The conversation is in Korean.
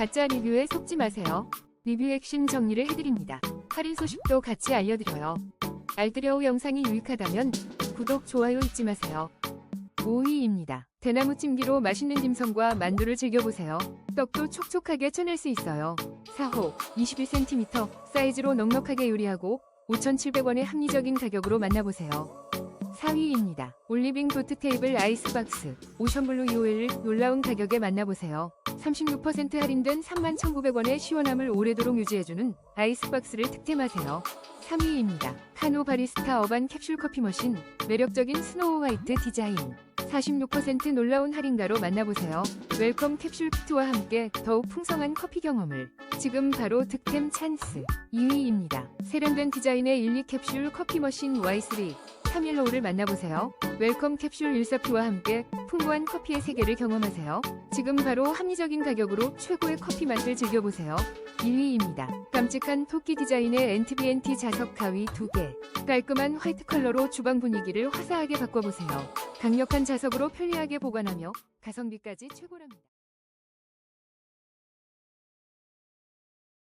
가짜 리뷰에 속지 마세요. 리뷰 핵심 정리를 해드립니다. 할인 소식도 같이 알려드려요. 알뜰여우 영상이 유익하다면 구독, 좋아요 잊지 마세요. 5위입니다. 대나무 찜기로 맛있는 딤섬과 만두를 즐겨보세요. 떡도 촉촉하게 쳐낼 수 있어요. 4호 21cm 사이즈로 넉넉하게 요리하고 5,700원의 합리적인 가격으로 만나보세요. 4위입니다. 올리빙 도트 테이블 아이스박스 오션블루 2호를 놀라운 가격에 만나보세요. 36% 할인된 31,900원의 시원함을 오래도록 유지해주는 아이스박스를 득템하세요. 3위입니다. 카노 바리스타 어반 캡슐 커피 머신 매력적인 스노우 화이트 디자인 46% 놀라운 할인가로 만나보세요. 웰컴 캡슐 키트와 함께 더욱 풍성한 커피 경험을 지금 바로 득템 찬스 2위입니다. 세련된 디자인의 1, 2 캡슐 커피 머신 Y3 315를 만나보세요. 웰컴 캡슐 1사피와 함께 풍부한 커피의 세계를 경험하세요. 지금 바로 합리적인 가격으로 최고의 커피 맛을 즐겨보세요. 1위입니다. 깜찍한 토끼 디자인의 NTBNT 자석 가위 2개. 깔끔한 화이트 컬러로 주방 분위기를 화사하게 바꿔보세요. 강력한 자석으로 편리하게 보관하며 가성비까지 최고랍니다.